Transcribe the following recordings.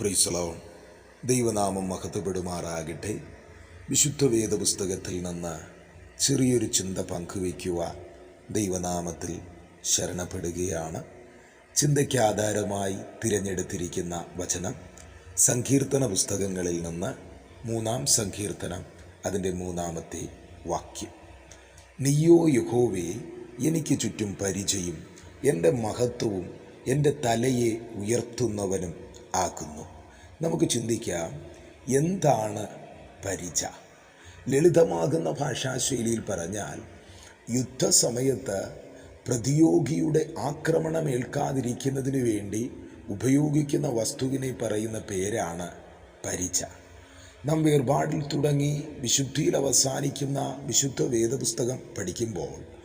പ്രീസലോൺ ദൈവനാമം മഹത്വപ്പെടുമാറാകട്ടെ. വിശുദ്ധ വേദപുസ്തകത്തിൽ നിന്ന് ചെറിയൊരു ചിന്ത പങ്കുവയ്ക്കുവാൻ ദൈവനാമത്തിൽ ശരണപ്പെടുകയാണ്. ചിന്തയ്ക്ക് ആധാരമായി തിരഞ്ഞെടുത്തിരിക്കുന്ന വചനം സങ്കീർത്തന പുസ്തകങ്ങളിൽ നിന്ന് മൂന്നാം സങ്കീർത്തനം അതിന്റെ മൂന്നാമത്തെ വാക്യം. നീയോ യഹോവേ എനിക്ക് ചുറ്റും പരിചയം എന്റെ മഹത്വവും എന്റെ തലയെ ഉയർത്തുന്നവനും ആകുന്നു നമുക്ക് ചിന്തിക്കാം എന്താണ് പരിച? ലളിതമാകുന്ന ഭാഷാശൈലിയിൽ പറഞ്ഞാൽ യുദ്ധസമയത്ത് പ്രതിയോഗിയുടെ ആക്രമണമേൽക്കാതിരിക്കുന്നതിന് വേണ്ടി ഉപയോഗിക്കുന്ന വസ്തുവിനെ പറയുന്ന പേരാണ് പരിച. നാം വേർപാടിൽ തുടങ്ങി വിശുദ്ധിയിൽ അവസാനിക്കുന്ന വിശുദ്ധ വേദപുസ്തകം പഠിക്കുമ്പോൾ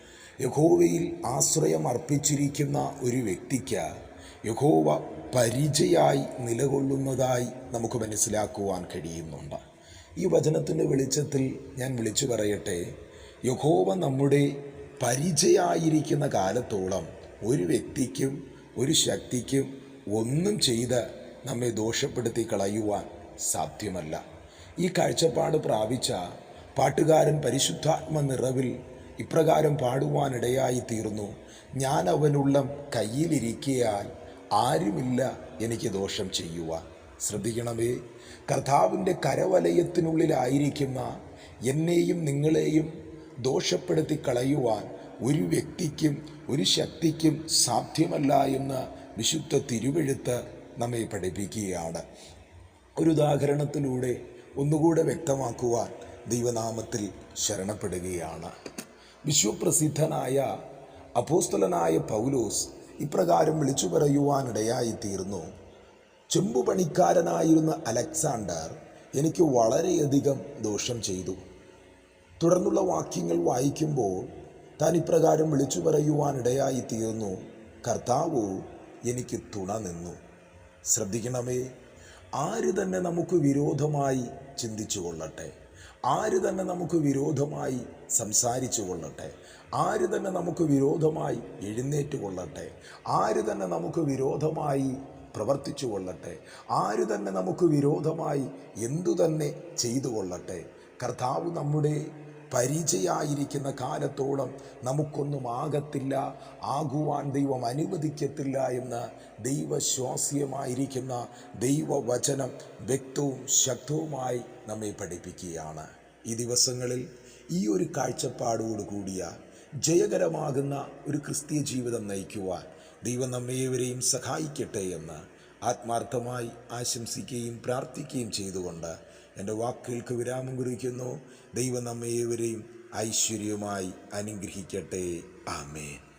യഹോവയിൽ ആശ്രയം അർപ്പിച്ചിരിക്കുന്ന ഒരു വ്യക്തിക്ക് യഹോവ പരിചയായി നിലകൊള്ളുന്നതായി നമുക്ക് മനസ്സിലാക്കുവാൻ കഴിയുന്നുണ്ട്. ഈ വചനത്തിന്റെ വെളിച്ചത്തിൽ ഞാൻ വിളിച്ചു പറയട്ടെ യഹോവ നമ്മുടെ പരിചയായിരിക്കുന്ന കാലത്തോളം ഒരു വ്യക്തിക്കും ഒരു ശക്തിക്കും ഒന്നും ചെയ്ത് നമ്മെ ദോഷപ്പെടുത്തി കളയുവാൻ സാധ്യമല്ല. ഈ കാഴ്ചപ്പാട് പ്രാപിച്ച പാട്ടുകാരൻ പരിശുദ്ധാത്മ നിറവിൽ ഇപ്രകാരം പാടുവാനിടയായി തീർന്നു. ഞാൻ അവനുള്ള കയ്യിലിരിക്കയാൽ ആരുമില്ല എനിക്ക് ദോഷം ചെയ്യുവാൻ. ശ്രദ്ധിക്കണമേ കർത്താവിന്റെ കരവലയത്തിനുള്ളിലായിരിക്കുന്ന എന്നെയും നിങ്ങളെയും ദോഷപ്പെടുത്തി കളയുവാൻ ഒരു വ്യക്തിക്കും ഒരു ശക്തിക്കും സാധ്യമല്ല എന്ന് വിശുദ്ധ തിരുവെഴുത്ത് നമ്മെ പഠിപ്പിക്കുകയാണ്. ഒരു ഉദാഹരണത്തിലൂടെ ഒന്നുകൂടെ വ്യക്തമാക്കുവാൻ ദൈവനാമത്തിൽ ശരണപ്പെടുകയാണ്. വിശ്വപ്രസിദ്ധനായ അപ്പോസ്തലനായ പൗലോസ് ഇപ്രകാരം വിളിച്ചു പറയുവാനിടയായിത്തീർന്നു. ചെമ്പുപണിക്കാരനായിരുന്ന അലക്സാണ്ടർ എനിക്ക് വളരെയധികം ദോഷം ചെയ്തു. തുടർന്നുള്ള വാക്യങ്ങൾ വായിക്കുമ്പോൾ താൻ ഇപ്രകാരം വിളിച്ചു പറയുവാനിടയായിത്തീർന്നു. കർത്താവോ എനിക്ക് തുണ നിന്നു. ശ്രദ്ധിക്കണമേ ആര് തന്നെ നമുക്ക് വിരോധമായി ചിന്തിച്ചു കൊള്ളട്ടെ ആര് തന്നെ നമുക്ക് വിരോധമായി സംസാരിച്ചു കൊള്ളട്ടെ? ആര് തന്നെ നമുക്ക് വിരോധമായി എഴുന്നേറ്റ് കൊള്ളട്ടെ? ആര് തന്നെ നമുക്ക് വിരോധമായി പ്രവർത്തിച്ചു കൊള്ളട്ടെ? ആര് തന്നെ നമുക്ക് വിരോധമായി എന്തു തന്നെ ചെയ്തു കൊള്ളട്ടെ? കർത്താവ് നമ്മുടെ പരിചയായിരിക്കുന്ന കാലത്തോളം നമുക്കൊന്നും ആകത്തില്ല ആകുവാൻ ദൈവം അനുവദിക്കത്തില്ല എന്ന് ദൈവശ്വാസ്യമായിരിക്കുന്ന ദൈവവചനം വ്യക്തവും ശക്തവുമായി നമ്മെ പഠിപ്പിക്കുകയാണ്. ഈ ദിവസങ്ങളിൽ ഈ ഒരു കാഴ്ചപ്പാടോട് കൂടിയ ജയകരമാകുന്ന ഒരു ക്രിസ്തീയ ജീവിതം നയിക്കുവാൻ ദൈവം നമ്മേവരെയും സഹായിക്കട്ടെ എന്ന് ആത്മാർത്ഥമായി ആശംസിക്കുകയും പ്രാർത്ഥിക്കുകയും ചെയ്തുകൊണ്ട് എന്റെ വാക്കുകൾക്ക് വിരാമം കുറിക്കുന്നു. ദൈവം നമ്മേവരെയും ഐശ്വര്യമായി അനുഗ്രഹിക്കട്ടെ. ആമേൻ.